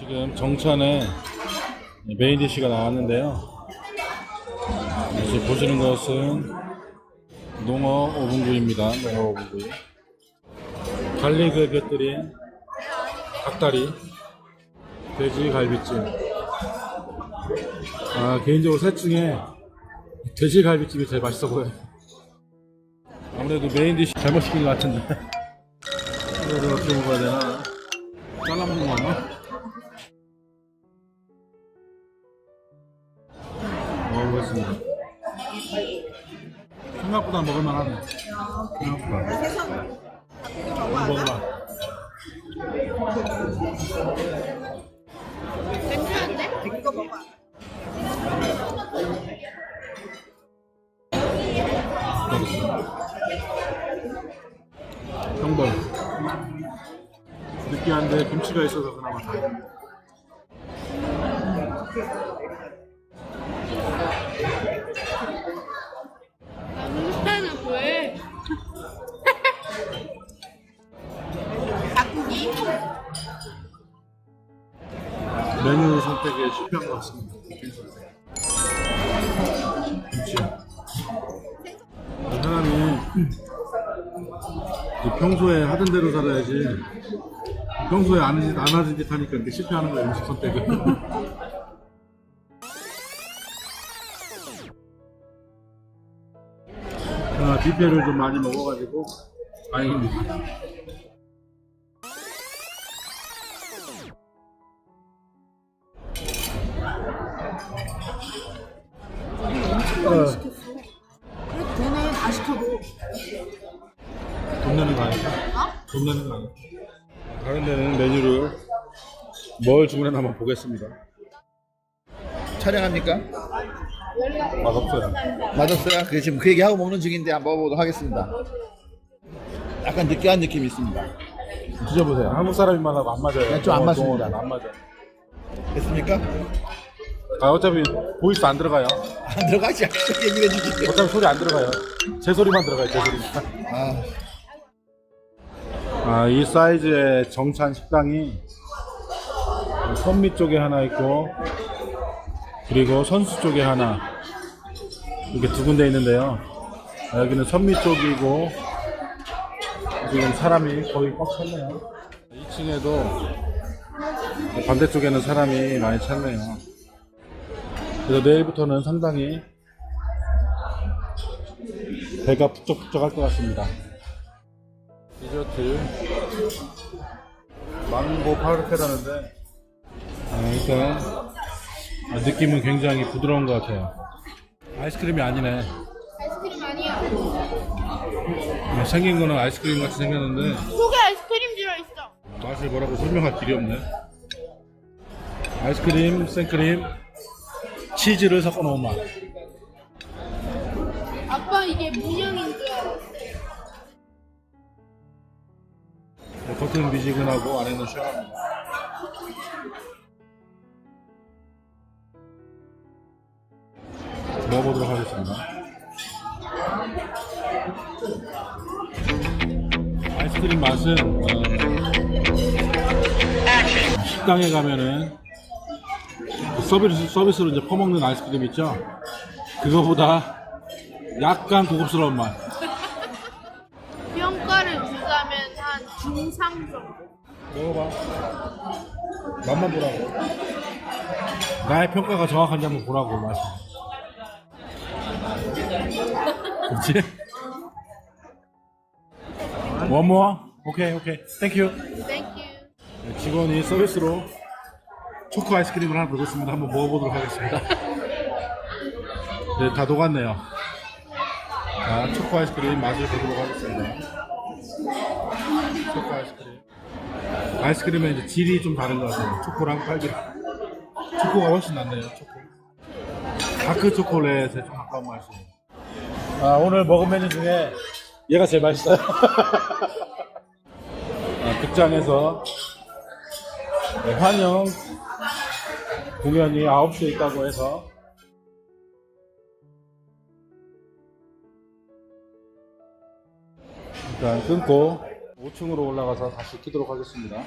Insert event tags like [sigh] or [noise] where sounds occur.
지금 정찬에 메인 디쉬가 나왔는데요. 지금 보시는 것은 농어 오븐구이입니다. 농어 오븐구이. 갈릭을 곁들인 닭다리, 돼지 갈비찜. 아, 개인적으로 셋 중에 돼지 갈비찜이 제일 맛있어 보여요. 아무래도 메인 디쉬 잘못 시킨 것 같은데. [laughs] 이거를 어떻게 먹어야 되나? 잘라 먹는 거 맞나? 먹어보겠습니다. 생각보다 먹을만하네. 생각보다. 한번 먹어봐. 괜찮은데? 이거 먹어. 형벌. 느끼한데 김치가 있어서 그나마 다행이다. 메뉴 선택에 실패한 것 같습니다. 김치. 사람이 이 평소에 하던 대로 살아야지. 평소에 안 짓, 안 하는 짓 하니까 이렇게 실패하는 거야, 음식 선택을. [laughs] 아, 뷔페를 좀 많이 먹어가지고 다행입니 어? 돈 내는 거 아니야? 다른 데는 메뉴를 뭘 주문했나 한번 보겠습니다. 촬영합니까? 맛없어요. 맞았어요? 그 지금 그 얘기하고 먹는 중인데 한번 먹어보도록 하겠습니다. 약간 느끼한 느낌이 있습니다. 드셔보세요. 한국 사람이만 하고 안 맞아요. 네, 좀안 어, 맞습니다. 안 맞아. 됐습니까? 아, 어차피 보이스 안 들어가요. 안 들어가지 않게 얘기해 주시죠. 어차피 소리 안 들어가요. 제 소리만 들어가요. 제 소리만. 아, 아, 이 사이즈의 정찬 식당이 선미 쪽에 하나 있고 그리고 선수 쪽에 하나 이렇게 두 군데 있는데요. 아, 여기는 선미 쪽이고 지금 사람이 거의 꽉 찼네요. 2층에도 반대쪽에는 사람이 많이 찼네요. 그래서 내일부터는 상당히 배가 북적북적할 것 같습니다. 디저트. 망고 파르페라는데. 아, 일단 아, 느낌은 굉장히 부드러운 것 같아요. 아이스크림이 아니네. 아이스크림 아니야. 그냥 생긴 거는 아이스크림 같이 생겼는데. 속에 아이스크림 들어있어. 맛을 뭐라고 설명할 길이 없네. 아이스크림, 생크림, 치즈를 섞어 놓은 맛. 아빠 이게 문양인 줄 겉은 미지근하고 안에는 시원합니다. 먹어보도록 하겠습니다. 아이스크림 맛은 어, 식당에 가면은 서비스, 서비스로 이제 퍼먹는 아이스크림 있죠? 그거보다 약간 고급스러운 맛 정도. 먹어봐. 맛만 보라고. 나의 평가가 정확한지 한번 보라고, 맛이. 그렇지? 원모어? 오케이, 오케이. 땡큐. 땡큐. 직원이 서비스로 초코 아이스크림을 하나 들고 있습니다. 한번 먹어보도록 하겠습니다. 네, 다 녹았네요. 자, 초코 아이스크림 맛을 보도록 하겠습니다. 초코 아이스크림. 아이스크림은 이제 질이 좀 다른 것 같아요. 초코랑 딸기랑. 초코가 훨씬 낫네요, 초코. 다크 초콜릿에 좀 가까운 맛이에요. 아, 오늘 먹은 메뉴 중에 얘가 제일 맛있어요. [laughs] 아, 극장에서 네, 환영 공연이 9시에 있다고 해서 일단 끊고 5층으로 올라가서 다시 키도록 하겠습니다.